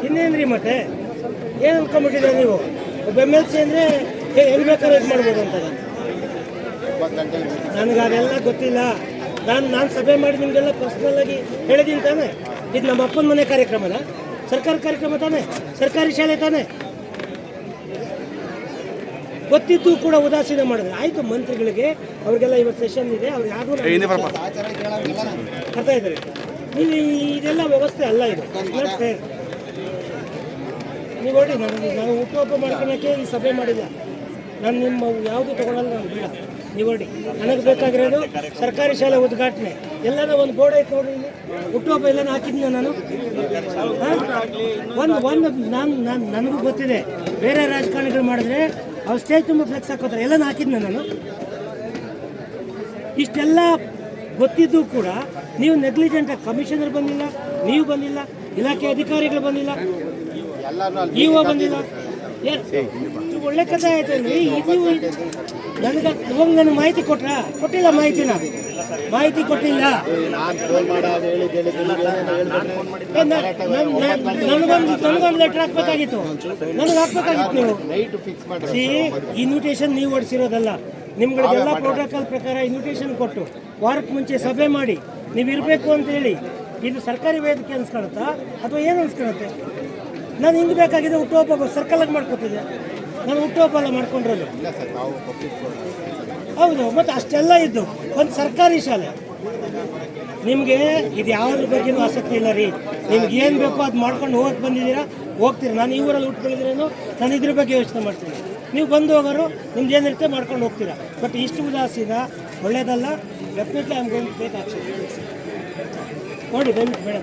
ಇನ್ನೇನ್ರಿ ಮತ್ತೆ ಏನು ಅನ್ಕೊಂಡ್ಬಿಟ್ಟಿದ್ರೆ ನೀವು ಒಬ್ಬ ಎಂ ಎಲ್ ಸಿ ಅಂದರೆ ಎಲ್ಲಿ ಬೇಕಾದ್ರೆ ಇದು ಮಾಡ್ಬೋದು ಅಂತಾರೆ ನನಗೆ ಅದೆಲ್ಲ ಗೊತ್ತಿಲ್ಲ ನಾನು ನಾನು ಸಭೆ ಮಾಡಿ ನಿಮಗೆಲ್ಲ ಪರ್ಸ್ನಲ್ ಆಗಿ ಹೇಳಿದ್ದೀನಿ ತಾನೆ ಇದು ನಮ್ಮ ಅಪ್ಪನ ಮನೆ ಕಾರ್ಯಕ್ರಮನ ಸರ್ಕಾರಿ ಕಾರ್ಯಕ್ರಮ ತಾನೆ ಸರ್ಕಾರಿ ಶಾಲೆ ತಾನೆ. ಗೊತ್ತಿದ್ದು ಕೂಡ ಉದಾಸೀನ ಮಾಡಿದ್ರೆ. ಆಯಿತು ಮಂತ್ರಿಗಳಿಗೆ ಅವ್ರಿಗೆಲ್ಲ ಇವತ್ತು ಸೆಷನ್ ಇದೆ ಅವ್ರು ಯಾರು ಬರ್ತಾ ಇದ್ದಾರೆ. ನೀವು ಇದೆಲ್ಲ ವ್ಯವಸ್ಥೆ ಅಲ್ಲ ಇದು. ನೀವು ನೋಡಿ ನಾನು ನಾನು ಹುಟ್ಟುಹಬ್ಬ ಮಾಡ್ಕೊಳಕ್ಕೆ ಈ ಸಭೆ ಮಾಡಿಲ್ಲ. ನಾನು ನಿಮ್ಮ ಯಾವುದು ತಗೊಳಲ್ಲ ನಾನು ಬೇಡ. ನೀವು ನನಗೆ ಬೇಕಾಗಿರೋದು ಸರ್ಕಾರಿ ಶಾಲೆ ಉದ್ಘಾಟನೆ. ಎಲ್ಲಾನ ಒಂದು ಬೋರ್ಡ್ ಐತೆ ನೋಡಿ ಇಲ್ಲಿ. ಹುಟ್ಟುಹಬ್ಬ ಎಲ್ಲಾನ ಹಾಕಿದ್ನ ನಾನು? ಒಂದು ಒಂದು ನಾನು ನಾನು ನನಗೂ ಗೊತ್ತಿದೆ. ಬೇರೆ ರಾಜಕಾರಣಿಗಳು ಮಾಡಿದ್ರೆ ಅವ್ರು ಸ್ಟೇಜ್ ತುಂಬ ಫ್ಲೆಕ್ಸ್ ಹಾಕೋತಾರೆ. ಎಲ್ಲಾನ ಹಾಕಿದ್ನ ನಾನು. ಇಷ್ಟೆಲ್ಲ ಗೊತ್ತಿದ್ದು ಕೂಡ ನೀವು ನೆಗ್ಲಿಜೆಂಟ್ ಕಮಿಷನರ್ ಬಂದಿಲ್ಲ ನೀವು ಬಂದಿಲ್ಲ ಇಲಾಖೆ ಅಧಿಕಾರಿಗಳು ಬಂದಿಲ್ಲ. ಇಒ ಬಂದಿಲ್ಲ. ಒಳ್ಳೆ ಕಥೆ ಅಂದ್ರೆ ಇದು ನನಗೆ ಇವಾಗ ನನಗೆ ಮಾಹಿತಿ ಕೊಟ್ರ? ಕೊಟ್ಟಿಲ್ಲ ಮಾಹಿತಿ ನಾನು ಮಾಹಿತಿ ಕೊಟ್ಟಿಲ್ಲ ನನಗೊಂದು ನನಗೊಂದು ಲೆಟರ್ ಹಾಕ್ಬೇಕಾಗಿತ್ತು. ನನಗೆ ಹಾಕ್ಬೇಕಾಗಿತ್ತು ನೀವು. ಸಿ ಇನ್ವಿಟೇಷನ್ ನೀವು ಹೊಡಿಸಿರೋದಲ್ಲ. ನಿಮ್ಗಳಿಗೆಲ್ಲ ಪ್ರೋಟೋಕಾಲ್ ಪ್ರಕಾರ ಇನ್ವಿಟೇಷನ್ ಕೊಟ್ಟು ವಾರಕ್ಕೆ ಮುಂಚೆ ಸಭೆ ಮಾಡಿ, ನೀವು ಇರಬೇಕು ಅಂತ ಹೇಳಿ, ಇದು ಸರ್ಕಾರಿ ವೇದಿಕೆ ಅನ್ಸ್ಕೊಳತ್ತಾ ಅಥವಾ ಏನು ಅನ್ಸ್ಕೊಳತ್ತೆ ನಾನು ಹಿಂಗೆ ಬೇಕಾಗಿದೆ ಸರ್ಕಲ್ ಸರ್ಕಲಾಗಿ ಮಾಡ್ಕೊತಿದ್ದೆ. ನಾನು ಹುಟ್ಟುಹಬ್ಬಲ್ಲ ಮಾಡ್ಕೊಂಡ್ರಲ್ಲಿ. ಹೌದು ಮತ್ತು ಅಷ್ಟೆಲ್ಲ ಇದ್ದು ಒಂದು ಸರ್ಕಾರಿ ಶಾಲೆ. ನಿಮಗೆ ಇದು ಯಾವ್ದ್ರ ಬಗ್ಗೆನೂ ಆಸಕ್ತಿ ಇಲ್ಲ ರೀ. ನಿಮ್ಗೆ ಏನು ಬೇಕೋ ಅದು ಮಾಡ್ಕೊಂಡು ಹೋಗಕ್ಕೆ ಬಂದಿದ್ದೀರಾ ಹೋಗ್ತೀರಾ. ನಾನು ಈ ಊರಲ್ಲಿ ಉಟ್ಕೊಂಡಿದ್ದೀರೇನೋ ನಾನು ಇದ್ರ ಬಗ್ಗೆ ಯೋಚನೆ ಮಾಡ್ತೀನಿ. ನೀವು ಬಂದು ಹೋಗೋರು ನಿಮ್ದು ಏನಿರುತ್ತೆ ಮಾಡ್ಕೊಂಡು ಹೋಗ್ತೀರಾ. ಬಟ್ ಇಷ್ಟು ಉದಾಸೀನ ಒಳ್ಳೇದಲ್ಲ ಡೆಫಿನೆಟ್ಲಿ ಅವ್ನಿಗೆ ಗೋಯಿಂಗ್ ಟೇಕ್ ಆಕ್ಷನ್ ನೋಡಿ ಮೇಡಮ್ ಬೇಡ.